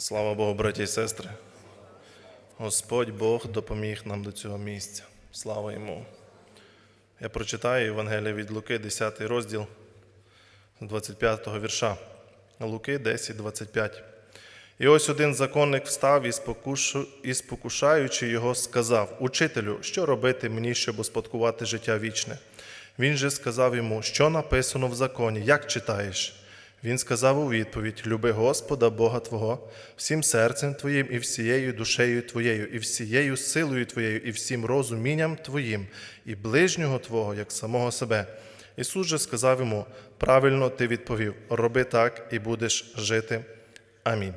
Слава Богу, браті і сестри. Господь Бог допоміг нам до цього місця. Слава йому. Я прочитаю Євангелія від Луки, 10 розділ з 25 вірша. Луки 10, 25. І ось один законник встав і, спокушу, і спокушаючи його, сказав: Учителю, що робити мені, щоб успадкувати життя вічне? Він же сказав йому, що написано в законі, як читаєш? Він сказав у відповідь: Люби Господа, Бога Твого, всім серцем Твоїм, і всією душею Твоєю, і всією силою Твоєю, і всім розумінням Твоїм, і ближнього Твого, як самого себе. Ісус же сказав йому: Правильно ти відповів, роби так і будеш жити. Амінь.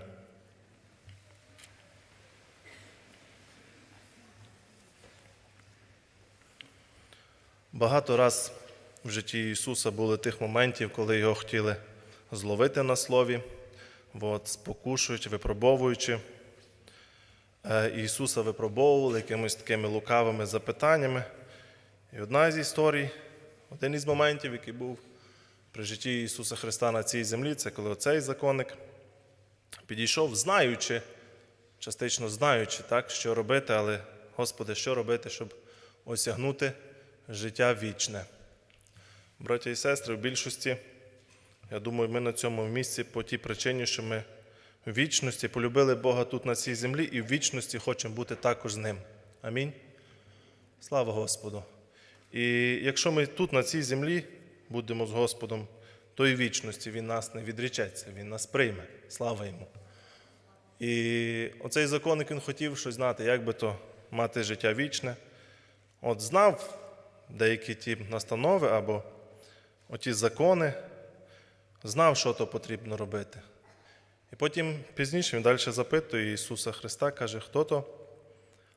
Багато раз в житті Ісуса були тих моментів, коли його хотіли зловити на слові, от, спокушуючи, випробовуючи. Е, Ісуса випробовували якимись такими лукавими запитаннями. І одна з історій, один із моментів, який був при житті Ісуса Христа на цій землі, це коли оцей законник підійшов, знаючи, частично знаючи, так, що робити, але, Господи, що робити, щоб осягнути життя вічне. Браття і сестри, в більшості, я думаю, ми на цьому місці по тій причині, що ми в вічності полюбили Бога тут на цій землі і в вічності хочемо бути також з Ним. Амінь. Слава Господу. І якщо ми тут на цій землі будемо з Господом, то і в вічності Він нас не відречеться, Він нас прийме. Слава Йому. І оцей законник він хотів щось знати, як би то мати життя вічне. От знав деякі ті настанови або оті закони, знав, що то потрібно робити. І потім пізніше він далі запитує Ісуса Христа, каже, хто то?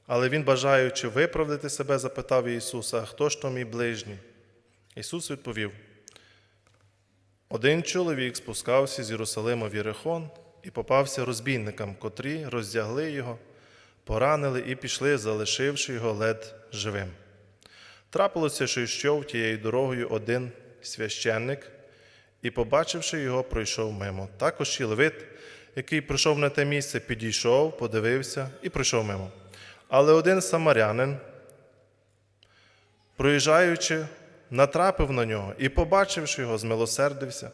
Але він, бажаючи виправдати себе, запитав Ісуса, хто ж то мій ближній? Ісус відповів: один чоловік спускався з Єрусалима в Єрихон і попався розбійникам, котрі роздягли його, поранили і пішли, залишивши його лед живим. Трапилося, що йшов тією дорогою один священник, і, побачивши його, пройшов мимо. Також і левит, який прийшов на те місце, підійшов, подивився і пройшов мимо. Але один самарянин, проїжджаючи, натрапив на нього і, побачивши його, змилосердився,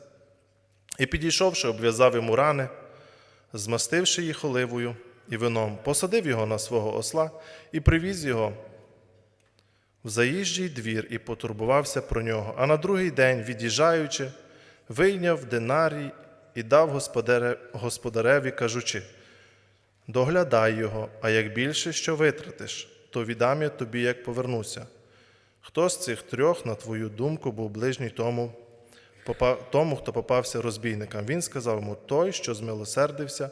і, підійшовши, обв'язав йому рани, змастивши їх оливою і вином, посадив його на свого осла і привіз його в заїжджий двір і потурбувався про нього. А на другий день, від'їжджаючи, вийняв динарій і дав господаре- господареві, кажучи: Доглядай його, а як більше що витратиш, то віддам я тобі, як повернуся. Хто з цих трьох, на твою думку, був ближній тому, тому, хто попався розбійникам? Він сказав йому той, що змилосердився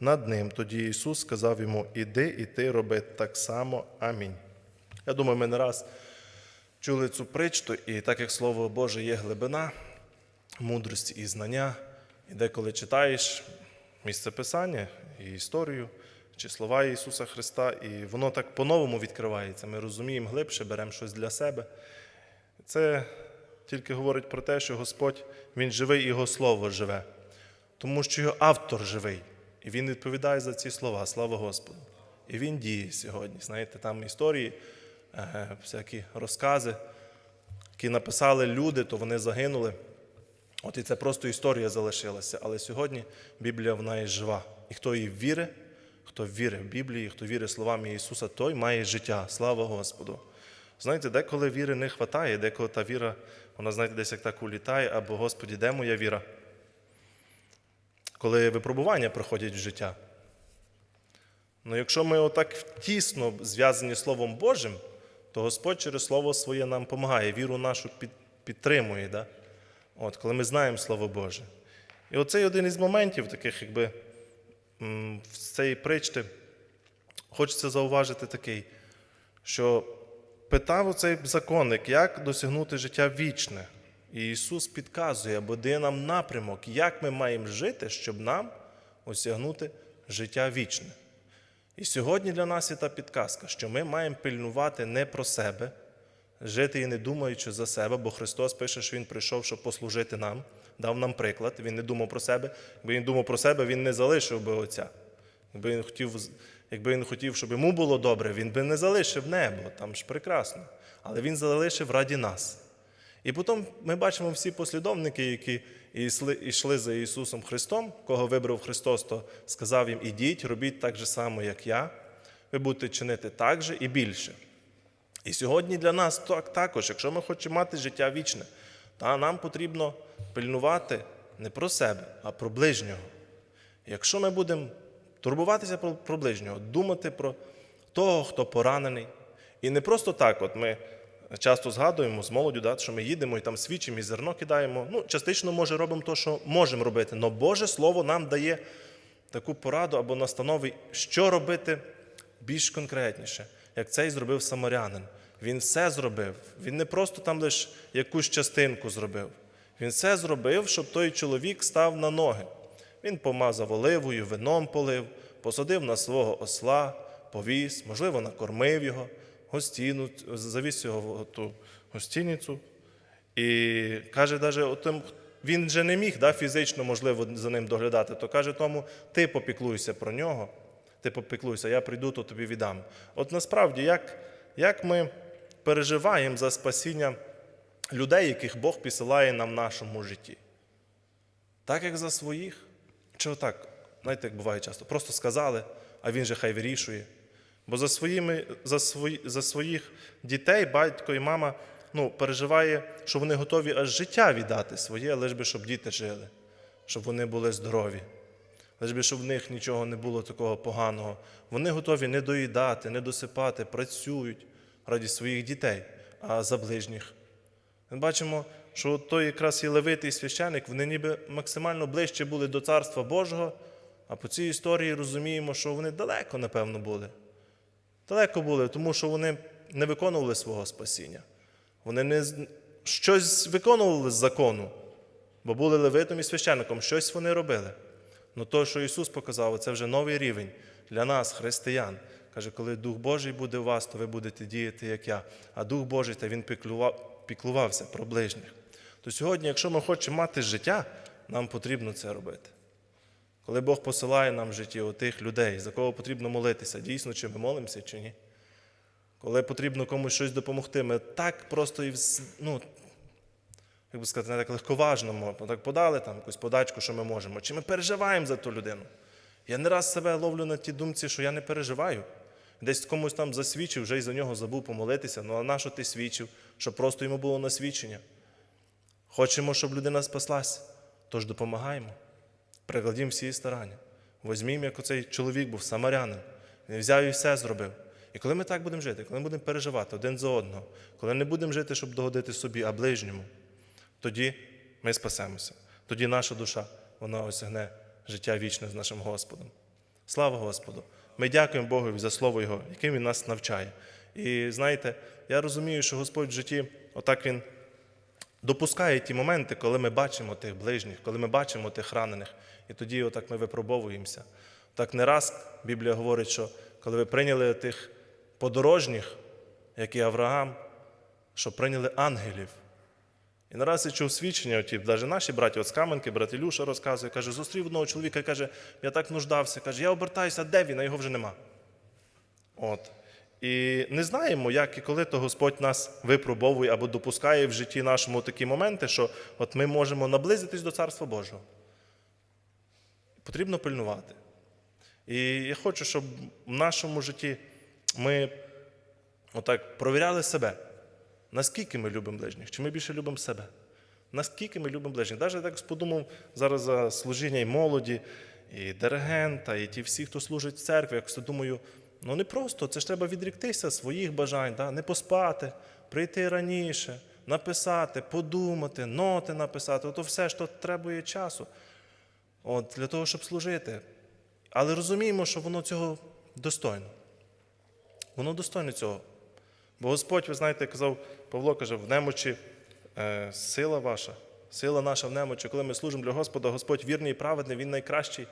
над ним. Тоді Ісус сказав йому: Іди і ти роби так само. Амінь. Я думаю, ми не раз чули цю притчу, і так як Слово Боже є глибина, мудрості і знання, і деколи читаєш місце Писання і історію, чи слова Ісуса Христа, і воно так по-новому відкривається. Ми розуміємо глибше, беремо щось для себе. Це тільки говорить про те, що Господь Він живий і Його Слово живе, тому що його автор живий, і Він відповідає за ці слова. Слава Господу. І він діє сьогодні. Знаєте, там історії, е, всякі розкази, які написали люди, то вони загинули. От і це просто історія залишилася. Але сьогодні Біблія вона є жива. І хто її вірить, хто вірить в Біблії, хто вірить словами Ісуса, той має життя. Слава Господу. Знаєте, деколи віри не вистачає, деколи та віра, вона, знаєте, десь як так улітає, або Господі, де моя віра? Коли випробування проходять в життя. Ну, якщо ми отак тісно зв'язані Словом Божим, то Господь через Слово своє нам допомагає, віру нашу підтримує. Да? От, коли ми знаємо Слово Боже. І оцей один із моментів, таких, якби в цій притчі, хочеться зауважити такий, що питав оцей законник, як досягнути життя вічне. І Ісус підказує або дає нам напрямок, як ми маємо жити, щоб нам осягнути життя вічне. І сьогодні для нас є та підказка, що ми маємо пильнувати не про себе, жити і не думаючи за себе, бо Христос пише, що Він прийшов, щоб послужити нам, дав нам приклад. Він не думав про себе. Якби він думав про себе, він не залишив би Отця. Якби він хотів, якби він хотів, щоб йому було добре, він би не залишив небо, там ж прекрасно. Але він залишив раді нас. І потім ми бачимо всі послідовники, які йшли, за Ісусом Христом, кого вибрав Христос, то сказав їм: ідіть, робіть так же само, як я. Ви будете чинити так же і більше. І сьогодні для нас так, також, якщо ми хочемо мати життя вічне, та нам потрібно пильнувати не про себе, а про ближнього. Якщо ми будемо турбуватися про, про ближнього, думати про того, хто поранений, і не просто так, от ми часто згадуємо з молоддю, да, що ми їдемо і там свідчимо, і зерно кидаємо. Ну, частично, може, робимо те, що можемо робити, але Боже Слово нам дає таку пораду або настанови, що робити більш конкретніше, як це і зробив самарянин. Він все зробив. Він не просто там лише якусь частинку зробив. Він все зробив, щоб той чоловік став на ноги. Він помазав оливою, вином полив, посадив на свого осла, повіз, можливо, накормив його, гостіну, завіз його в ту гостиницю. І каже, даже він же не міг да, фізично, можливо, за ним доглядати, то каже тому, ти попіклуйся про нього, ти попіклуйся, я прийду, то тобі віддам. От насправді, як, як ми переживаємо за спасіння людей, яких Бог посилає нам в нашому житті? Так, як за своїх? Чи отак, знаєте, як буває часто, просто сказали, а він же хай вирішує. Бо за, своїми, за, свої, за своїх дітей батько і мама ну, переживає, що вони готові аж життя віддати своє, лиш би, щоб діти жили, щоб вони були здорові, лиш би, щоб в них нічого не було такого поганого. Вони готові не доїдати, не досипати, працюють раді своїх дітей, а за ближніх. Ми бачимо, що той якраз і левитий священик, вони ніби максимально ближче були до Царства Божого, а по цій історії розуміємо, що вони далеко, напевно, були. Далеко були, тому що вони не виконували свого спасіння. Вони не щось виконували з закону, бо були левитом і священником, щось вони робили. Ну то, що Ісус показав, це вже новий рівень для нас, християн. Каже, коли Дух Божий буде у вас, то ви будете діяти, як я. А Дух Божий, та Він піклував, піклувався про ближніх. То сьогодні, якщо ми хочемо мати життя, нам потрібно це робити. Коли Бог посилає нам в житті отих людей, за кого потрібно молитися, дійсно, чи ми молимося, чи ні. Коли потрібно комусь щось допомогти, ми так просто і ну, як би сказати, не так легковажно так подали там якусь подачку, що ми можемо. Чи ми переживаємо за ту людину? Я не раз себе ловлю на тій думці, що я не переживаю. Десь комусь там засвідчив, вже й за нього забув помолитися. Ну а на що ти свідчив? Щоб просто йому було насвідчення. Хочемо, щоб людина спаслась, тож допомагаємо. Прикладімо всі старання. Возьмімо, як оцей чоловік був самарянин. Він взяв і все зробив. І коли ми так будемо жити, коли ми будемо переживати один за одного, коли не будемо жити, щоб догодити собі, а ближньому, тоді ми спасемося. Тоді наша душа вона осягне життя вічне з нашим Господом. Слава Господу! Ми дякуємо Богу за слово Його, яким Він нас навчає. І знаєте, я розумію, що Господь в житті, отак Він допускає ті моменти, коли ми бачимо тих ближніх, коли ми бачимо тих ранених, і тоді отак ми випробовуємося. Так не раз Біблія говорить, що коли ви прийняли тих подорожніх, як і Авраам, що прийняли ангелів. І нараз я чув свідчення, оті, навіть наші браті от з Каменки, брат Ілюша розказує, каже, зустрів одного чоловіка каже, я так нуждався, каже, я обертаюся, де він, а його вже нема. От. І не знаємо, як і коли то Господь нас випробовує або допускає в житті нашому такі моменти, що от ми можемо наблизитись до Царства Божого. Потрібно пильнувати. І я хочу, щоб в нашому житті ми отак провіряли себе, наскільки ми любимо ближніх, чи ми більше любимо себе. Наскільки ми любимо ближніх. Навіть так подумав зараз за служіння і молоді, і диригента, і ті всі, хто служить в церкві, якось думаю, ну не просто, це ж треба відріктися своїх бажань, да? не поспати, прийти раніше, написати, подумати, ноти написати. Ото все, що требує часу. От, для того, щоб служити. Але розуміємо, що воно цього достойно. Воно достойне цього. Бо Господь, ви знаєте, казав, Павло каже, в немочі е, сила ваша, сила наша в немочі. Коли ми служимо для Господа, Господь вірний і праведний, Він найкращий,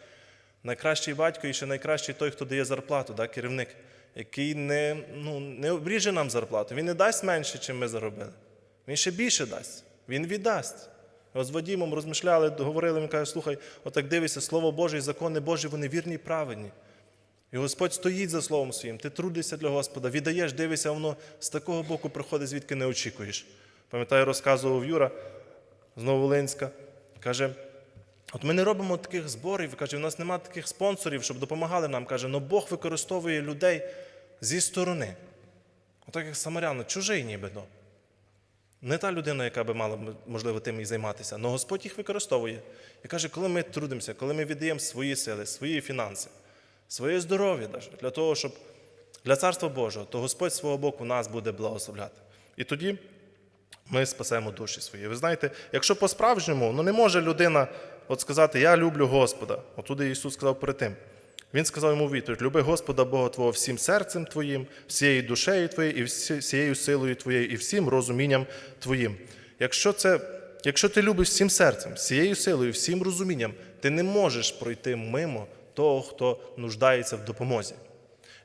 найкращий батько і ще найкращий той, хто дає зарплату, да, керівник, який не, ну, не обріже нам зарплату. Він не дасть менше, чим ми заробили. Він ще більше дасть. Він віддасть. З Вадімом розмишляли, говорили, він каже, слухай, отак дивися, Слово Боже і закони Божі, вони вірні і праведні. І Господь стоїть за словом своїм, ти трудишся для Господа, віддаєш, дивишся, воно з такого боку приходить, звідки не очікуєш. Пам'ятаю, розказував Юра з Новолинська, каже, от ми не робимо таких зборів, каже, у нас немає таких спонсорів, щоб допомагали нам. Каже, але Бог використовує людей зі сторони. Отак як Самаряна, чужий нібито. Не та людина, яка би мала можливо тим і займатися, але Господь їх використовує. І каже, коли ми трудимося, коли ми віддаємо свої сили, свої фінанси, своє здоров'я для того, щоб для Царства Божого, то Господь свого боку нас буде благословляти. І тоді ми спасемо душі свої. Ви знаєте, якщо по-справжньому, ну не може людина от сказати, я люблю Господа. Отуди Ісус сказав перед тим. Він сказав йому відповідь: люби Господа Бога Твого всім серцем Твоїм, всією душею Твоєю, і всією силою Твоєю, і всім розумінням Твоїм. Якщо, це, якщо ти любиш всім серцем, всією силою, всім розумінням, ти не можеш пройти мимо того, хто нуждається в допомозі.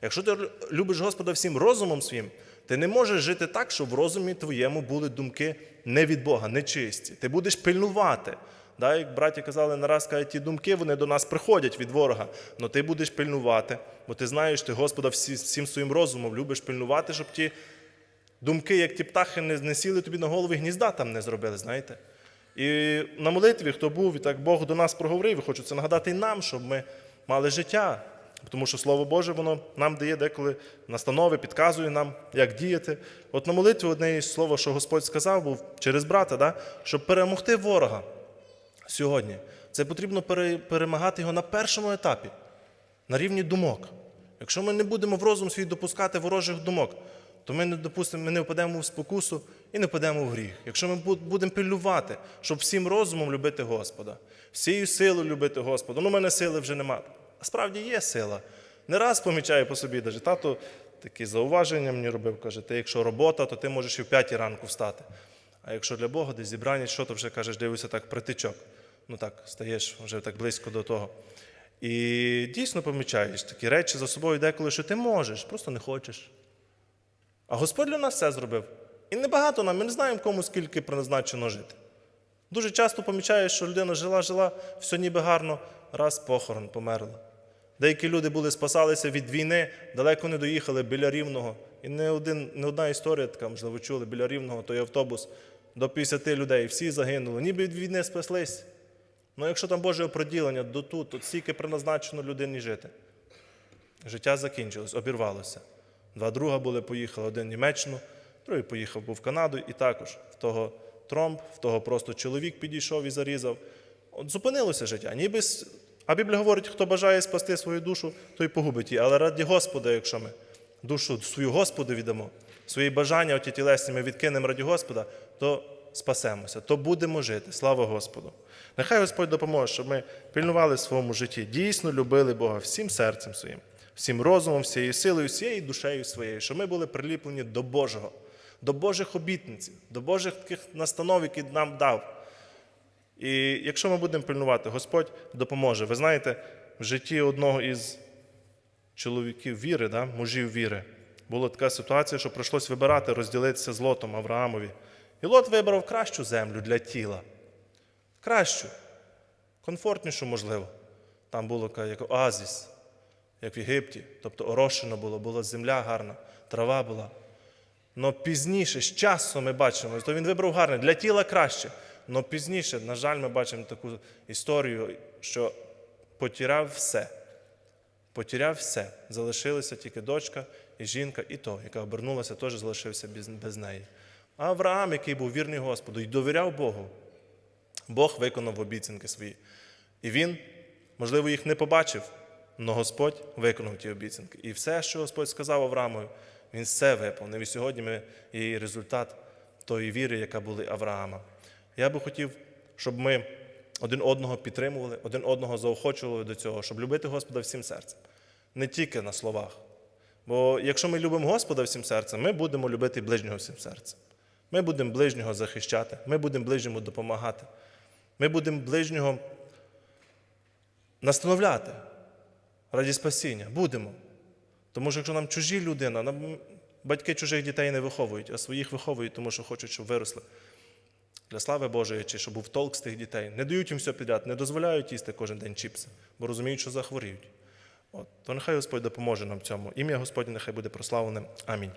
Якщо ти любиш Господа всім розумом своїм, ти не можеш жити так, щоб в розумі твоєму були думки не від Бога, нечисті. Ти будеш пильнувати. Да, як браті казали, нараз кажуть, ті думки вони до нас приходять від ворога. але ти будеш пильнувати, бо ти знаєш, ти Господа всім своїм розумом любиш пильнувати, щоб ті думки, як ті птахи, не, сіли тобі на голови гнізда там не зробили, знаєте. І на молитві, хто був, і так Бог до нас проговорив, і хочу це нагадати і нам, щоб ми мали життя. Тому що Слово Боже, воно нам дає деколи настанови, підказує нам, як діяти. От на молитві одне із слова, що Господь сказав, був через брата, да? щоб перемогти ворога сьогодні. Це потрібно перемагати його на першому етапі, на рівні думок. Якщо ми не будемо в розум свій допускати ворожих думок, то ми не допустимо, ми не впадемо в спокусу і не впадемо в гріх. Якщо ми будемо пильнувати, щоб всім розумом любити Господа, всією силою любити Господа. Ну, у мене сили вже нема. А справді є сила. Не раз помічаю по собі, навіть тато такі зауваження мені робив, каже, ти якщо робота, то ти можеш і в п'ятій ранку встати. А якщо для Бога десь зібрання, що то вже кажеш, дивишся так притичок. Ну так, стаєш вже так близько до того. І дійсно помічаєш такі речі за собою деколи, що ти можеш, просто не хочеш. А Господь для нас все зробив. І небагато нам, ми не знаємо, кому скільки призначено жити. Дуже часто помічаєш, що людина жила, жила, все ніби гарно, раз похорон померла. Деякі люди були спасалися від війни, далеко не доїхали біля рівного. І не, один, не одна історія така, можливо, чули, біля рівного, той автобус до 50 людей, всі загинули, ніби від війни спаслись. Ну якщо там Боже оприділення до тут, то стільки призначено людині жити. Життя закінчилось, обірвалося. Два друга були, поїхали, один в Німеччину, другий поїхав був в Канаду, і також в того тромб, в того просто чоловік підійшов і зарізав. От зупинилося життя. Ніби, а Біблія говорить, хто бажає спасти свою душу, той погубить її. Але раді Господа, якщо ми душу свою Господу віддамо, свої бажання, оті тілесні ми відкинемо раді Господа, то спасемося, то будемо жити. Слава Господу. Нехай Господь допоможе, щоб ми пильнували в своєму житті, дійсно любили Бога всім серцем своїм, всім розумом, всією силою, всією душею своєю, щоб ми були приліплені до Божого, до Божих обітниць, до Божих таких настанов, які нам дав. І якщо ми будемо пильнувати, Господь допоможе. Ви знаєте, в житті одного із чоловіків віри, да, мужів віри, була така ситуація, що прийшлось вибирати, розділитися з Лотом Авраамові. І Лот вибрав кращу землю для тіла. Кращу, комфортнішу, можливо. Там було як оазіс, як в Єгипті, тобто орошено було, була земля гарна, трава була. Но пізніше, з часом ми бачимо, то він вибрав гарне, для тіла краще. Но пізніше, на жаль, ми бачимо таку історію, що потіряв все. Потіряв все. Залишилася тільки дочка і жінка, і то, яка обернулася, теж залишився без, неї. А Авраам, який був вірний Господу і довіряв Богу, Бог виконав обіцянки свої. І він, можливо, їх не побачив, але Господь виконав ті обіцянки. І все, що Господь сказав Авраамові, він все виповнив. І сьогодні ми є результат тої віри, яка була Авраама. Я би хотів, щоб ми один одного підтримували, один одного заохочували до цього, щоб любити Господа всім серцем, не тільки на словах. Бо якщо ми любимо Господа всім серцем, ми будемо любити ближнього всім серцем. Ми будемо ближнього захищати, ми будемо ближньому допомагати. Ми будемо ближнього настановляти раді спасіння. Будемо. Тому що якщо нам чужі людина, нам батьки чужих дітей не виховують, а своїх виховують, тому що хочуть, щоб виросли. Для слави Божої, чи щоб був толк з тих дітей. Не дають їм все підряд, не дозволяють їсти кожен день чіпси, бо розуміють, що захворіють. От, то нехай Господь допоможе нам цьому. Ім'я Господнє нехай буде прославлене. Амінь.